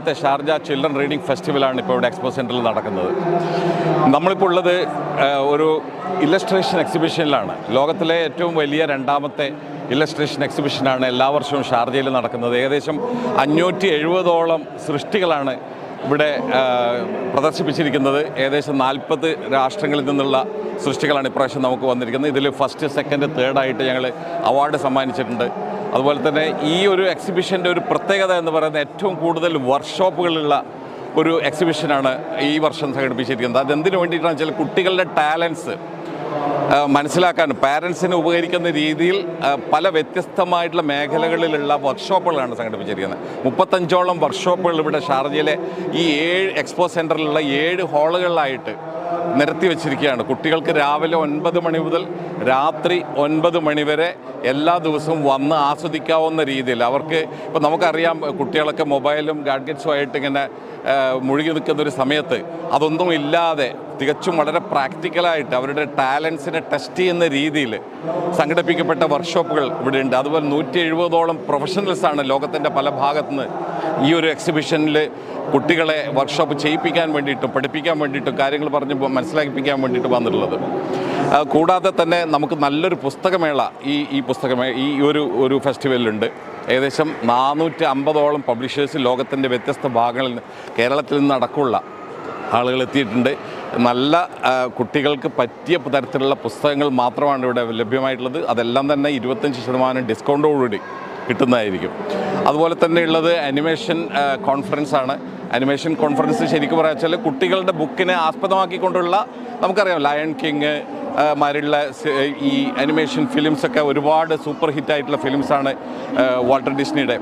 ത്തെ Sharjah children reading ഫെസ്റ്റിവലാണ് ഇപ്പോൾ ഇവിടെ എക്സ്പോ സെന്ററിൽ നടക്കുന്നത്. നമ്മളിപ്പോൾ ഉള്ളത് ഒരു ഇല്ലസ്ട്രേഷൻ എക്സിബിഷനിലാണ് ലോകത്തിലെ ഏറ്റവും വലിയ രണ്ടാമത്തെ ഇല്ലസ്ട്രേഷൻ എക്സിബിഷനാണ് എല്ലാ വർഷവും ഷാർജയിൽ നടക്കുന്നത്. ഏകദേശം അഞ്ഞൂറ്റി എഴുപതോളം സൃഷ്ടികളാണ് ഇവിടെ പ്രദർശിപ്പിച്ചിരിക്കുന്നത്. ഏകദേശം നാൽപ്പത് രാഷ്ട്രങ്ങളിൽ നിന്നുള്ള സൃഷ്ടികളാണ് ഇപ്രാവശ്യം നമുക്ക് വന്നിരിക്കുന്നത്. ഇതിൽ ഫസ്റ്റ് സെക്കൻഡ് തേർഡായിട്ട് ഞങ്ങൾ അവാർഡ് സമ്മാനിച്ചിട്ടുണ്ട്. അതുപോലെ തന്നെ ഈ ഒരു എക്സിബിഷന്റെ ഒരു പ്രത്യേകത എന്ന് പറയുന്നത് ഏറ്റവും കൂടുതൽ വർക്ക്ഷോപ്പുകളുള്ള ഒരു എക്സിബിഷനാണ് ഈ വർഷം സംഘടിപ്പിച്ചിരിക്കുന്നത്. അതെന്തിനു വേണ്ടിയിട്ടാണെന്ന് വെച്ചാൽ കുട്ടികളുടെ ടാലൻസ് മനസ്സിലാക്കാനും പാരൻസിന് ഉപകരിക്കുന്ന രീതിയിൽ പല വ്യത്യസ്തമായിട്ടുള്ള മേഖലകളിലുള്ള വർക്ക്ഷോപ്പുകളാണ് സംഘടിപ്പിച്ചിരിക്കുന്നത്. മുപ്പത്തഞ്ചോളം വർക്ക്ഷോപ്പുകൾ ഇവിടെ ഷാർജയിലെ ഈ ഏഴ് എക്സ്പോ സെന്ററിലുള്ള ഏഴ് ഹാളുകളിലായിട്ട് നിരത്തി വെച്ചിരിക്കുകയാണ്. കുട്ടികൾക്ക് രാവിലെ ഒൻപത് മണി മുതൽ രാത്രി ഒൻപത് മണി വരെ എല്ലാ ദിവസവും വന്ന് ആസ്വദിക്കാവുന്ന രീതിയിൽ. അവർക്ക് ഇപ്പോൾ നമുക്കറിയാം കുട്ടികളൊക്കെ മൊബൈലും ഗാഡ്ഗറ്റ്സും ആയിട്ട് ഇങ്ങനെ മുഴുകി നിൽക്കുന്ന ഒരു സമയത്ത് അതൊന്നും ഇല്ലാതെ തികച്ചും വളരെ പ്രാക്ടിക്കലായിട്ട് അവരുടെ ടാലൻസിനെ ടെസ്റ്റ് ചെയ്യുന്ന രീതിയിൽ സംഘടിപ്പിക്കപ്പെട്ട വർക്ക്ഷോപ്പുകൾ ഇവിടെ ഉണ്ട് അതുപോലെ നൂറ്റി എഴുപതോളം പ്രൊഫഷണൽസാണ് ലോകത്തിന്റെ പല ഭാഗത്തുനിന്ന് ഈ ഒരു എക്സിബിഷനിൽ കുട്ടികളെ വർക്ക്ഷോപ്പ് ചെയ്യിപ്പിക്കാൻ വേണ്ടിയിട്ടും പഠിപ്പിക്കാൻ വേണ്ടിയിട്ടും കാര്യങ്ങൾ പറഞ്ഞ് മനസ്സിലാക്കിപ്പിക്കാൻ വേണ്ടിയിട്ട് വന്നിട്ടുള്ളത്. കൂടാതെ തന്നെ നമുക്ക് നല്ലൊരു പുസ്തകമേള ഈ ഈ പുസ്തകമേള ഈ ഒരു ഒരു ഫെസ്റ്റിവലിലുണ്ട് ഏകദേശം നാനൂറ്റി അമ്പതോളം പബ്ലിഷേഴ്സ് ലോകത്തിന്റെ വ്യത്യസ്ത ഭാഗങ്ങളിൽ കേരളത്തിൽ നിന്ന് അടക്കമുള്ള ആളുകൾ എത്തിയിട്ടുണ്ട്. നല്ല കുട്ടികൾക്ക് പറ്റിയ തരത്തിലുള്ള പുസ്തകങ്ങൾ മാത്രമാണ് ഇവിടെ ലഭ്യമായിട്ടുള്ളത്. അതെല്ലാം തന്നെ ഇരുപത്തഞ്ച് ശതമാനം ഡിസ്കൗണ്ടോടുകൂടി കിട്ടുന്നതായിരിക്കും. അതുപോലെ തന്നെ ഉള്ളത് അനിമേഷൻ കോൺഫറൻസ് ആണ്. അനിമേഷൻ കോൺഫറൻസ് ശരിക്കും പറയാ വെച്ചാൽ കുട്ടികളുടെ ബുക്കിനെ ആസ്പദമാക്കിക്കൊണ്ടുള്ള നമുക്കറിയാം ലയൺ കിങ് മാരുള്ള ഈ അനിമേഷൻ ഫിലിംസൊക്കെ ഒരുപാട് സൂപ്പർ ഹിറ്റായിട്ടുള്ള ഫിലിംസാണ് വാൾട്ടർ ഡിസ്നിയുടെ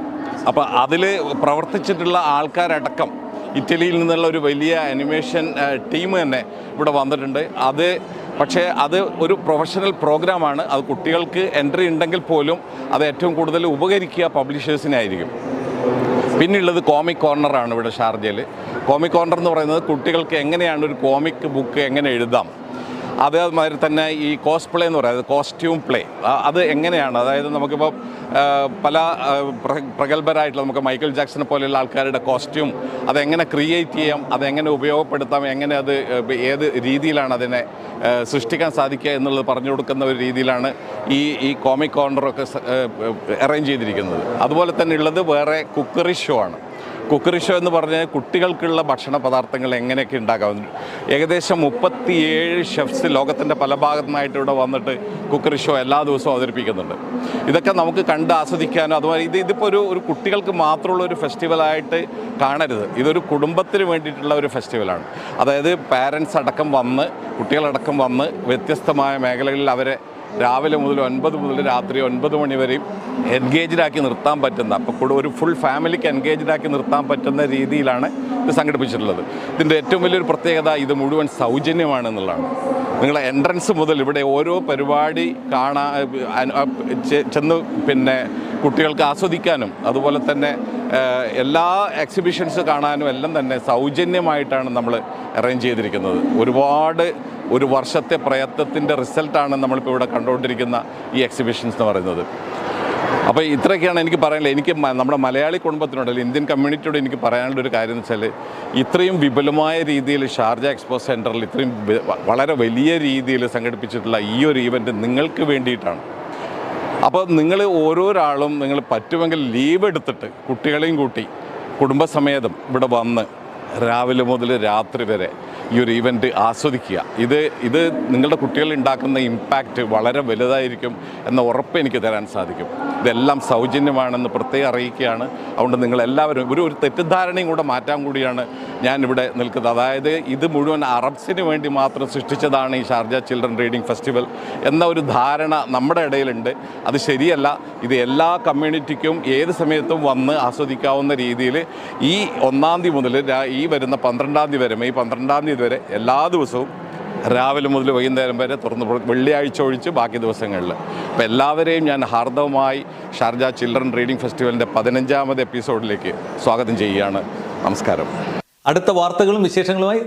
അപ്പോൾ അതിൽ പ്രവർത്തിച്ചിട്ടുള്ള ആൾക്കാരടക്കം ഇറ്റലിയിൽ നിന്നുള്ള ഒരു വലിയ അനിമേഷൻ ടീം തന്നെ ഇവിടെ വന്നിട്ടുണ്ട്. അത് പക്ഷേ അത് ഒരു പ്രൊഫഷണൽ പ്രോഗ്രാമാണ് അത് കുട്ടികൾക്ക് എൻട്രി ഉണ്ടെങ്കിൽ പോലും അത് ഏറ്റവും കൂടുതൽ ഉപകരിക്കുക പബ്ലിഷേഴ്സിനായിരിക്കും പിന്നുള്ളത് കോമിക് കോർണറാണ് ഇവിടെ ഷാർജയിൽ കോമിക് കോർണർ എന്ന് പറയുന്നത് കുട്ടികൾക്ക് എങ്ങനെയാണ് ഒരു കോമിക് ബുക്ക് എങ്ങനെ എഴുതാം? അതേമാതിരി തന്നെ ഈ കോസ്പ്ലേ എന്ന് പറയുന്നത് കോസ്റ്റ്യൂം പ്ലേ. അത് എങ്ങനെയാണ്? അതായത് നമുക്കിപ്പോൾ പല പ്രഗത്ഭരായിട്ടുള്ള നമുക്ക് മൈക്കിൾ ജാക്സനെ പോലെയുള്ള ആൾക്കാരുടെ കോസ്റ്റ്യൂം അതെങ്ങനെ ക്രിയേറ്റ് ചെയ്യാം അതെങ്ങനെ ഉപയോഗപ്പെടുത്താം എങ്ങനെ അത് ഏത് രീതിയിലാണ് അതിനെ സൃഷ്ടിക്കാൻ സാധിക്കുക എന്നുള്ളത് പറഞ്ഞു കൊടുക്കുന്ന ഒരു രീതിയിലാണ് ഈ ഈ കോമിക് കോർണറൊക്കെ അറേഞ്ച് ചെയ്തിരിക്കുന്നത്. അതുപോലെ തന്നെ ഉള്ളത് വേറെ കുക്കറി ഷോ ആണ്. കുക്കറി ഷോ എന്ന് പറഞ്ഞാൽ കുട്ടികൾക്കുള്ള ഭക്ഷണ പദാർത്ഥങ്ങൾ എങ്ങനെയൊക്കെ ഉണ്ടാക്കാം ഏകദേശം മുപ്പത്തിയേഴ് ഷെഫ്സ് ലോകത്തിന്റെ പല ഭാഗത്തു നിന്നായിട്ട് ഇവിടെ വന്നിട്ട് കുക്കറി ഷോ എല്ലാ ദിവസവും അവതരിപ്പിക്കുന്നുണ്ട്. ഇതൊക്കെ നമുക്ക് കണ്ട് ആസ്വദിക്കാനും അതുപോലെ ഇത് ഇതിപ്പോൾ ഒരു ഒരു കുട്ടികൾക്ക് മാത്രമുള്ള ഒരു ഫെസ്റ്റിവലായിട്ട് കാണരുത്. ഇതൊരു കുടുംബത്തിന് വേണ്ടിയിട്ടുള്ള ഒരു ഫെസ്റ്റിവലാണ് അതായത് പാരൻസ് അടക്കം വന്ന് കുട്ടികളടക്കം വന്ന് വ്യത്യസ്തമായ മേഖലകളിൽ അവരെ രാവിലെ മുതൽ ഒൻപത് മുതൽ രാത്രി ഒൻപത് മണി വരെയും എൻഗേജ്ഡ് ആക്കി നിർത്താൻ പറ്റുന്ന അപ്പോൾ ഒരു ഫുൾ ഫാമിലിക്ക് എൻഗേജ്ഡാക്കി നിർത്താൻ പറ്റുന്ന രീതിയിലാണ് ഇത് സംഘടിപ്പിച്ചിട്ടുള്ളത്. ഇതിന്റെ ഏറ്റവും വലിയൊരു പ്രത്യേകത ഇത് മുഴുവൻ സൗജന്യമാണ് എന്നുള്ളതാണ് എൻട്രൻസ് മുതൽ ഇവിടെ ഓരോ പരിപാടി കാണാൻ ചെന്ന് പിന്നെ കുട്ടികൾക്ക് ആസ്വദിക്കാനും അതുപോലെ തന്നെ എല്ലാ എക്സിബിഷൻസ് കാണാനും എല്ലാം തന്നെ സൗജന്യമായിട്ടാണ് നമ്മൾ അറേഞ്ച് ചെയ്തിരിക്കുന്നത്. ഒരുപാട് ഒരു വർഷത്തെ പ്രയത്നത്തിന്റെ റിസൾട്ടാണ് നമ്മളിപ്പോൾ ഇവിടെ കണ്ടുകൊണ്ടിരിക്കുന്ന ഈ എക്സിബിഷൻസ് എന്ന് പറയുന്നത്. അപ്പോൾ ഇത്രയൊക്കെയാണ് എനിക്ക് പറയാനുള്ളത്. എനിക്ക് നമ്മുടെ മലയാളി കുടുംബത്തിനോട് അല്ലെങ്കിൽ ഇന്ത്യൻ കമ്മ്യൂണിറ്റിയോട് എനിക്ക് പറയാനുള്ള ഒരു കാര്യം എന്ന് വെച്ചാൽ ഇത്രയും വിപുലമായ രീതിയിൽ ഷാർജ എക്സ്പോ സെന്ററിൽ ഇത്രയും വളരെ വലിയ രീതിയിൽ സംഘടിപ്പിച്ചിട്ടുള്ള ഈ ഒരു ഈവന്റ് നിങ്ങൾക്ക് വേണ്ടിയിട്ടാണ്. അപ്പോൾ നിങ്ങൾ ഓരോരാളും നിങ്ങൾ പറ്റുമെങ്കിൽ ലീവ് എടുത്തിട്ട് കുട്ടികളെയും കൂട്ടി കുടുംബസമേതം ഇവിടെ വന്ന് രാവിലെ മുതൽ രാത്രി വരെ ഈ ഒരു ഇവന്റ് ആസ്വദിക്കുക. ഇത് ഇത് നിങ്ങളുടെ കുട്ടികൾ ഉണ്ടാക്കുന്ന ഇമ്പാക്റ്റ് വളരെ വലുതായിരിക്കും എന്ന ഉറപ്പ് എനിക്ക് തരാൻ സാധിക്കും. ഇതെല്ലാം സൗജന്യമാണെന്ന് പ്രത്യേകം അറിയിക്കുകയാണ്. അതുകൊണ്ട് നിങ്ങളെല്ലാവരും ഒരു ഒരു തെറ്റിദ്ധാരണയും കൂടെ മാറ്റാൻ കൂടിയാണ് ഞാൻ ഇവിടെ നിൽക്കുന്നത്. അതായത് ഇത് മുഴുവൻ അറബ്സിന് വേണ്ടി മാത്രം സൃഷ്ടിച്ചതാണ് ഈ ഷാർജ ചിൽഡ്രൻ റീഡിംഗ് ഫെസ്റ്റിവൽ എന്ന ഒരു ധാരണ നമ്മുടെ ഇടയിലുണ്ട്. അത് ശരിയല്ല. ഇത് എല്ലാ കമ്മ്യൂണിറ്റിക്കും ഏത് സമയത്തും വന്ന് ആസ്വദിക്കാവുന്ന രീതിയിൽ ഈ ഒന്നാം തീയതി മുതൽ ഈ വരുന്ന പന്ത്രണ്ടാം തീയതി വരെ ഈ പന്ത്രണ്ടാം തീയതി വരെ എല്ലാ ദിവസവും രാവിലെ മുതൽ വൈകുന്നേരം വരെ തുറന്നു വെള്ളിയാഴ്ച ഒഴിച്ച് ബാക്കി ദിവസങ്ങളിൽ. അപ്പോൾ എല്ലാവരെയും ഞാൻ ഹാർദവമായി ഷാർജ ചിൽഡ്രൻ റീഡിംഗ് ഫെസ്റ്റിവലിന്റെ പതിനഞ്ചാമത് എപ്പിസോഡിലേക്ക് സ്വാഗതം ചെയ്യുകയാണ്. നമസ്കാരം. അടുത്ത വാർത്തകളും വിശേഷങ്ങളുമായി